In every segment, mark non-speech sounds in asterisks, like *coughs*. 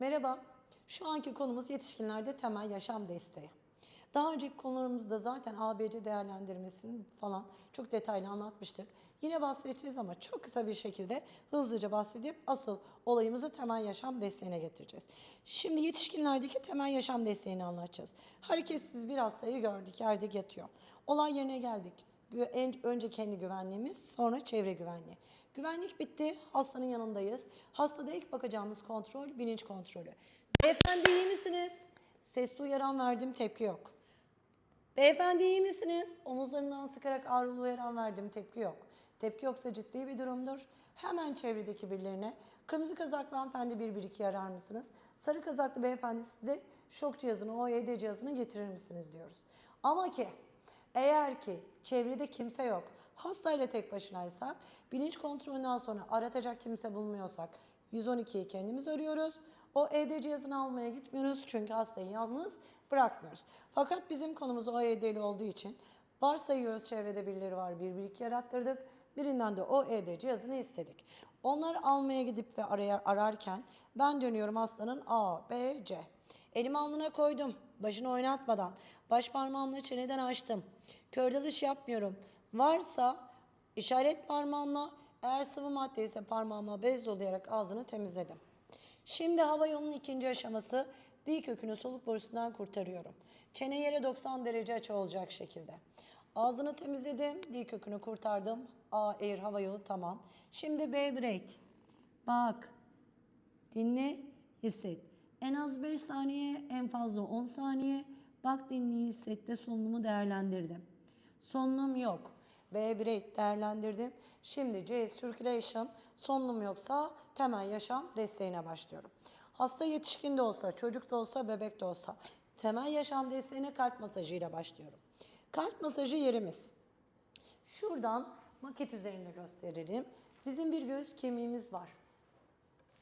Merhaba, şu anki konumuz yetişkinlerde temel yaşam desteği. Daha önceki konularımızda zaten ABC değerlendirmesini falan çok detaylı anlatmıştık. Yine bahsedeceğiz ama çok kısa bir şekilde hızlıca bahsedip asıl olayımızı temel yaşam desteğine getireceğiz. Şimdi yetişkinlerdeki temel yaşam desteğini anlatacağız. Hareketsiz bir hastayı gördük, yerde yatıyor. Olay yerine geldik. Önce kendi güvenliğimiz, sonra çevre güvenliği. Güvenlik bitti, hastanın yanındayız. Hastada ilk bakacağımız kontrol bilinç kontrolü. Beyefendi iyi misiniz? Sesli uyaran verdim, tepki yok. Beyefendi iyi misiniz? Omuzlarından sıkarak ağrılı uyaran verdim, tepki yok. Tepki yoksa ciddi bir durumdur. Hemen çevredeki birilerine, kırmızı kazaklı hanımefendi 112 arar mısınız? Sarı kazaklı beyefendi size şok cihazını, OYD cihazını getirir misiniz diyoruz. Ama ki eğer ki çevrede kimse yok, hastayla tek başınaysak, bilinç kontrolünden sonra aratacak kimse bulmuyorsak 112'yi kendimiz arıyoruz. O ED cihazını almaya gitmiyoruz çünkü hastayı yalnız bırakmıyoruz. Fakat bizim konumuz o ED'li olduğu için varsayıyoruz çevrede birileri var, bir birlik yarattırdık. Birinden de o ED cihazını istedik. Onları almaya gidip ve araya, ararken ben dönüyorum hastanın A, B, C. Elimi alnına koydum. Başını oynatmadan. Baş parmağımla çeneden açtım. Kör dalış yapmıyorum. Varsa işaret parmağımla eğer sıvı madde ise parmağıma bez dolayarak ağzını temizledim. Şimdi hava yolunun ikinci aşaması dil kökünü soluk borusundan kurtarıyorum. Çene yere 90 derece açı olacak şekilde. Ağzını temizledim, dil kökünü kurtardım. A, air, hava yolu tamam. Şimdi B, break. Bak, Dinle, hisset. En az 5 saniye, en fazla 10 saniye. Bak dinle, hisset de solunumu değerlendirdim. Solunum yok. B break değerlendirdim. Şimdi C circulation solunum yoksa temel yaşam desteğine başlıyorum. Hasta yetişkin de olsa, çocuk da olsa, bebek de olsa temel yaşam desteğine kalp masajıyla başlıyorum. Kalp masajı yerimiz. Şuradan maket üzerinde gösterelim. Bizim bir göğüs kemiğimiz var.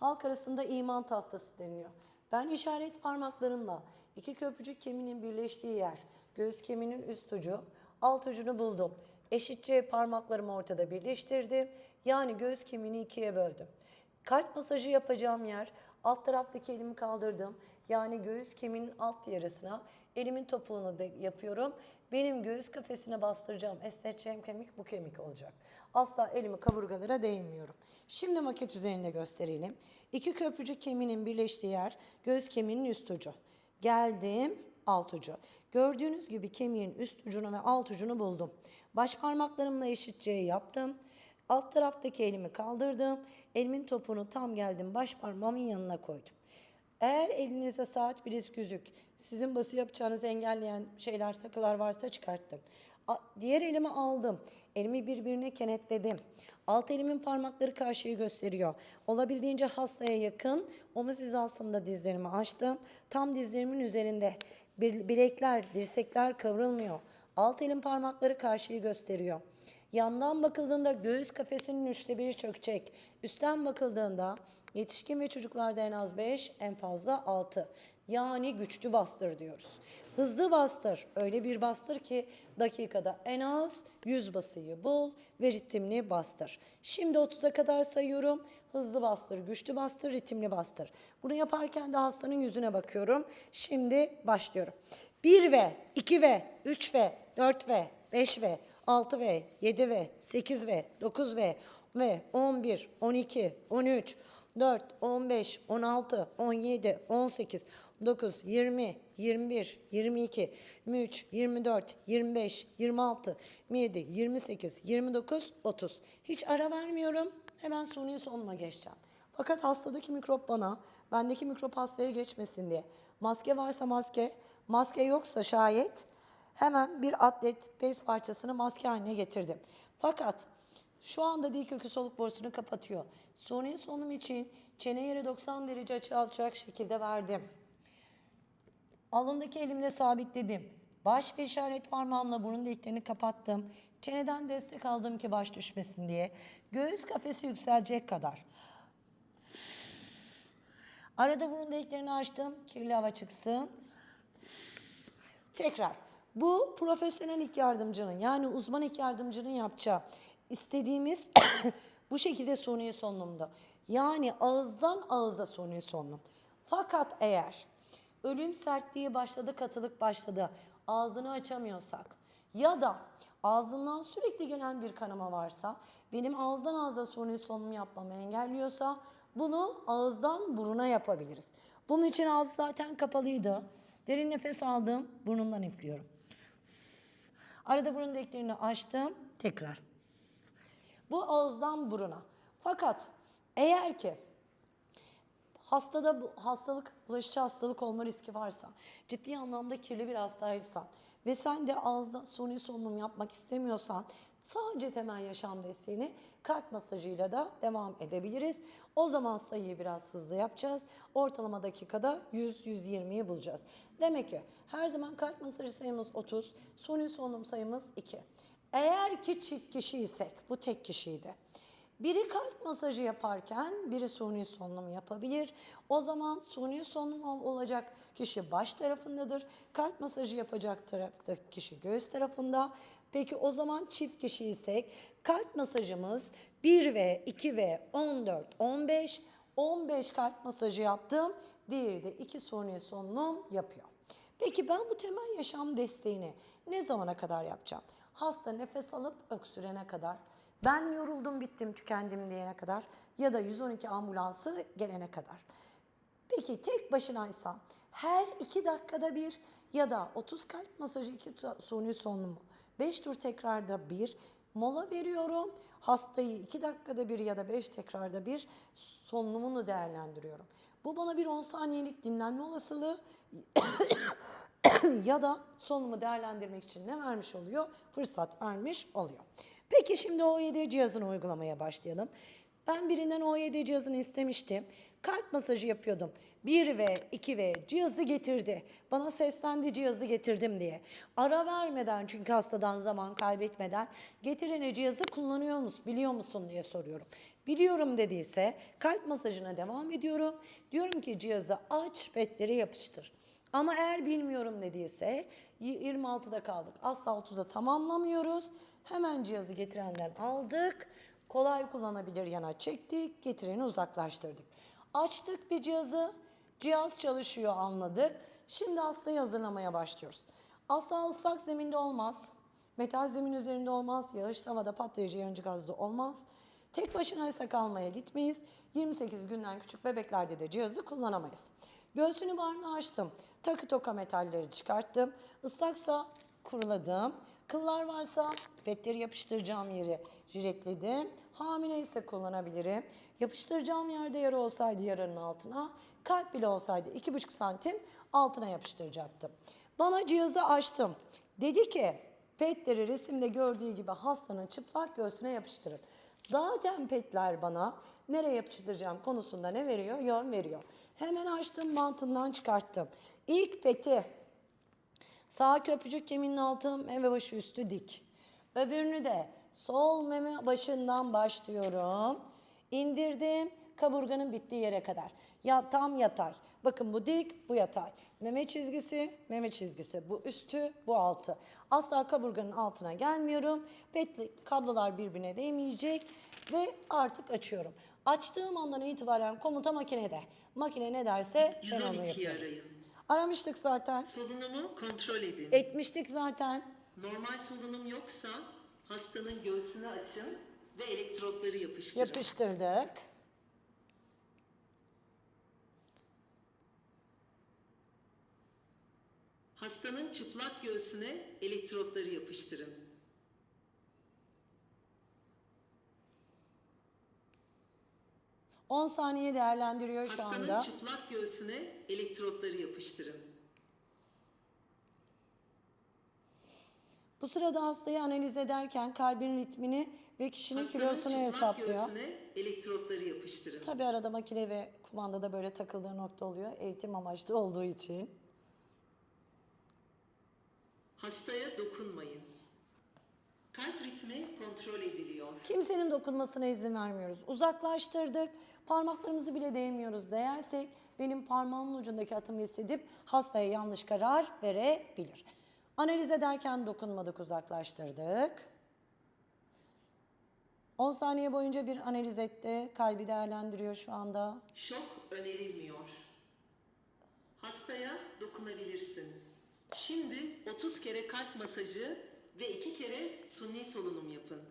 Halk arasında iman tahtası deniliyor. Ben işaret parmaklarımla iki köprücük kemiğinin birleştiği yer, göğüs kemiğinin üst ucu, alt ucunu buldum. Eşitçe parmaklarımı ortada birleştirdim. Yani göğüs kemiğini ikiye böldüm. Kalp masajı yapacağım yer, alt taraftaki elimi kaldırdım. Yani göğüs kemiğinin alt yarısına elimin topuğunu da yapıyorum. Benim göğüs kafesine bastıracağım, esneteceğim kemik bu kemik olacak. Asla elimi kaburgalara değmiyorum. Şimdi maket üzerinde gösterelim. İki köprücük kemiğinin birleştiği yer göğüs kemiğinin üst ucu. Geldim alt ucu. Gördüğünüz gibi kemiğin üst ucunu ve alt ucunu buldum. Baş parmaklarımla eşitçe yaptım. Alt taraftaki elimi kaldırdım. Elimin topunu tam geldim baş parmağımın yanına koydum. Eğer elinizde saat bilezik yüzük, sizin bası yapacağınızı engelleyen şeyler, takılar varsa çıkarttım. Diğer elimi aldım. Elimi birbirine kenetledim. Alt elimin parmakları karşıyı gösteriyor. Olabildiğince hastaya yakın omuz hizasında dizlerimi açtım. Tam dizlerimin üzerinde. Bilekler, dirsekler kıvrılmıyor. Alt elin parmakları karşıyı gösteriyor. Yandan bakıldığında göğüs kafesinin üçte biri çökecek. Üstten bakıldığında yetişkin ve çocuklarda en az 5, en fazla 6. Yani güçlü bastır diyoruz. Hızlı bastır. Öyle bir bastır ki dakikada en az 100 basıyı bul ve ritimli bastır. Şimdi 30'a kadar sayıyorum. Hızlı bastır, güçlü bastır, ritimli bastır. Bunu yaparken de hastanın yüzüne bakıyorum. Şimdi başlıyorum. 1 ve 2 ve 3 ve 4 ve 5 ve 6 ve 7 ve 8 ve 9 ve ve 11, 12, 13, 4, 15, 16, 17, 18, 19, 20, 21, 22, 23, 24, 25, 26, 27, 28, 29, 30. Hiç ara vermiyorum. Hemen suni solunuma geçeceğim. Fakat hastadaki mikrop bana, bendeki mikrop hastaya geçmesin diye. Maske varsa maske, maske yoksa şayet hemen bir atlet bez parçasını maske haline getirdim. Fakat şu anda dil kökü soluk borusunu kapatıyor. Suni solunum için çene yere 90 derece açı alacak şekilde verdim. Alındaki elimle sabitledim. Baş ve işaret parmağımla burun deliklerini kapattım. Çeneden destek aldım ki baş düşmesin diye. Göğüs kafesi yükselecek kadar. Arada burun deliklerini açtım. Kirli hava çıksın. Tekrar. Bu profesyonel ilk yardımcının yani uzman ilk yardımcının yapacağı istediğimiz *coughs* bu şekilde suni solunumda. Yani ağızdan ağıza suni solunum. Fakat eğer ölüm sertliği başladı, katılık başladı, ağzını açamıyorsak ya da ağzından sürekli gelen bir kanama varsa, benim ağızdan ağza suni solunum yapmamı engelliyorsa bunu ağızdan buruna yapabiliriz. Bunun için ağız zaten kapalıydı. Derin nefes aldım, burnundan üflüyorum. Arada burun deliklerini açtım, tekrar. Bu ağızdan buruna. Fakat eğer ki hastada bu hastalık, bulaşıcı hastalık olma riski varsa, ciddi anlamda kirli bir hastaysan ve sen de ağızda suni solunum yapmak istemiyorsan sadece temel yaşam desteğini kalp masajıyla da devam edebiliriz. O zaman sayıyı biraz hızlı yapacağız. Ortalama dakikada 100-120'yi bulacağız. Demek ki her zaman kalp masajı sayımız 30, suni solunum sayımız 2. Eğer ki çift kişiysek, bu tek kişiydi. Biri kalp masajı yaparken biri suni solunum yapabilir. O zaman suni solunum olacak kişi baş tarafındadır. Kalp masajı yapacak taraftaki kişi göğüs tarafında. Peki o zaman çift kişiysek kalp masajımız 1 ve 2 ve 14, 15. 15 kalp masajı yaptım. Diğeri de 2 suni solunum yapıyor. Peki ben bu temel yaşam desteğini ne zamana kadar yapacağım? Hasta nefes alıp öksürene kadar, ben yoruldum, bittim, tükendim diyene kadar ya da 112 ambulansı gelene kadar. Peki tek başınaysa her iki dakikada bir ya da 30 kalp masajı iki tu- suni solunumu 5 tur tekrarda bir mola veriyorum. Hastayı 2 dakikada bir ya da 5 tekrarda bir solunumunu değerlendiriyorum. Bu bana bir 10 saniyelik dinlenme olasılığı *coughs* ya da solunumu değerlendirmek için ne vermiş oluyor? Fırsat vermiş oluyor. Peki şimdi OYD cihazını uygulamaya başlayalım. Ben birinden OYD cihazını istemiştim. Kalp masajı yapıyordum. 1 ve 2 ve cihazı getirdi. Bana seslendi cihazı getirdim diye. Ara vermeden çünkü hastadan zaman kaybetmeden getirene cihazı kullanıyor musun, biliyor musun diye soruyorum. Biliyorum dediyse kalp masajına devam ediyorum. Diyorum ki cihazı aç, petleri yapıştır. Ama eğer bilmiyorum dediyse y- 26'da kaldık. Asla 30'a tamamlamıyoruz. Hemen cihazı getirenden aldık. Kolay kullanabilir yana çektik. Getireni uzaklaştırdık. Açtık bir cihazı. Cihaz çalışıyor anladık. Şimdi hastayı hazırlamaya başlıyoruz. Asla ıslak zeminde olmaz. Metal zemin üzerinde olmaz. Yağış havada patlayıcı yanıcı gazda olmaz. Tek başınaysa kalmaya gitmeyiz. 28 günden küçük bebeklerde de cihazı kullanamayız. Göğsünü barını açtım. Takı toka metalleri çıkarttım. Islaksa kuruladım. Kıllar varsa petleri yapıştıracağım yeri jiletledim. Hamile ise kullanabilirim. Yapıştıracağım yerde yara olsaydı yaranın altına, kalp bile olsaydı 2,5 santim altına yapıştıracaktım. Bana cihazı açtım. Dedi ki petleri resimde gördüğü gibi hastanın çıplak göğsüne yapıştırın. Zaten petler bana nereye yapıştıracağım konusunda ne veriyor? Yön veriyor. Hemen açtım mantından çıkarttım. İlk peti sağ köprücük kemiğinin altı meme başı üstü dik. Öbürünü de sol meme başından başlıyorum. İndirdim kaburganın bittiği yere kadar. Ya tam yatay. Bakın bu dik, bu yatay. Meme çizgisi, meme çizgisi. Bu üstü, bu altı. Asla kaburganın altına gelmiyorum. Petli kablolar birbirine değmeyecek ve artık açıyorum. Açtığım andan itibaren komuta makinede. Makine ne derse ben onu 112'yi yapıyorum. arayın. Aramıştık zaten. Solunumu kontrol edin. Etmiştik zaten. Normal solunum yoksa hastanın göğsünü açın ve elektrotları yapıştırın. Yapıştırdık. Hastanın çıplak göğsüne elektrotları yapıştırın. 10 saniye değerlendiriyor şu Hastanın anda. çıplak göğsüne elektrotları yapıştırın. Bu sırada hastayı analiz ederken kalbin ritmini ve kişinin Hastanın kilosunu çıplak hesaplıyor. göğsüne elektrotları yapıştırın. Tabii arada makine ve kumandada böyle takıldığı nokta oluyor. Eğitim amaçlı olduğu için. Hastaya dokunmayın. Kalp ritmi kontrol ediliyor. Kimsenin dokunmasına izin vermiyoruz. Uzaklaştırdık. Parmaklarımızı bile değmiyoruz. Değersek benim parmağımın ucundaki atımı hissedip hastaya yanlış karar verebilir. Analiz ederken dokunmadık, uzaklaştırdık. 10 saniye boyunca bir analiz etti. Kalbi değerlendiriyor şu anda. Şok önerilmiyor. Hastaya dokunabilirsin. Şimdi 30 kere kalp masajı ve 2 kere sunni solunum yapın.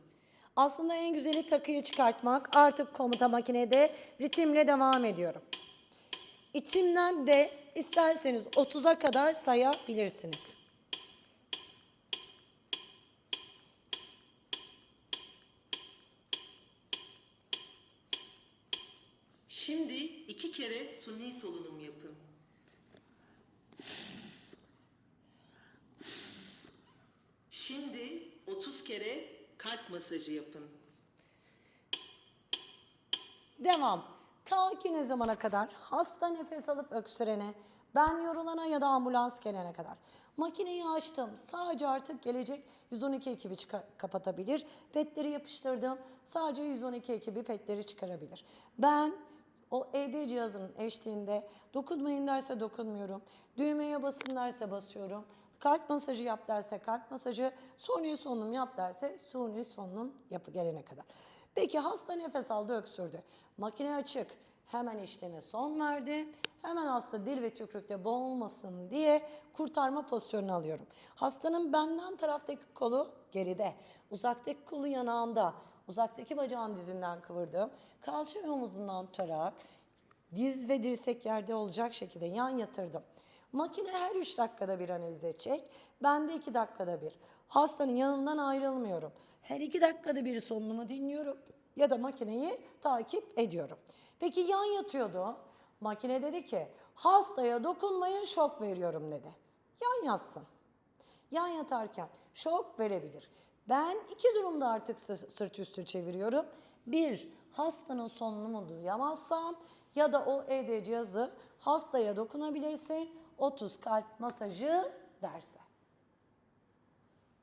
Aslında en güzeli takıyı çıkartmak. Artık komuta makinede ritimle devam ediyorum. İçimden de isterseniz 30'a kadar sayabilirsiniz. Şimdi 2 kere suni solunum yapın. Şimdi 30 kere kalp masajı yapın. Devam. Ta ki ne zamana kadar? Hasta nefes alıp öksürene, ben yorulana ya da ambulans gelene kadar. Makineyi açtım. Sadece artık gelecek 112 ekibi kapatabilir. Petleri yapıştırdım. Sadece 112 ekibi petleri çıkarabilir. Ben o ED cihazının eşliğinde dokunmayın derse dokunmuyorum. Düğmeye basın derse basıyorum. Kalp masajı yap derse kalp masajı, suni solunum yap derse suni solunum yapı gelene kadar. Peki hasta nefes aldı öksürdü. Makine açık. Hemen işleme son verdi. Hemen hasta dil ve tükürükte boğulmasın diye kurtarma pozisyonunu alıyorum. Hastanın benden taraftaki kolu geride. Uzaktaki kolu yanağında. Uzaktaki bacağın dizinden kıvırdım. Kalça ve omuzundan tutarak diz ve dirsek yerde olacak şekilde yan yatırdım. Makine her 3 dakikada bir analiz edecek. Ben de 2 dakikada bir. Hastanın yanından ayrılmıyorum. Her 2 dakikada bir sonunumu dinliyorum ya da makineyi takip ediyorum. Peki yan yatıyordu. Makine dedi ki hastaya dokunmayın şok veriyorum dedi. Yan yatsın. Yan yatarken şok verebilir. Ben iki durumda artık sı- sırt üstü çeviriyorum. Bir, hastanın solunumu duyamazsam ya da o ED cihazı hastaya dokunabilirsin 30 kalp masajı derse.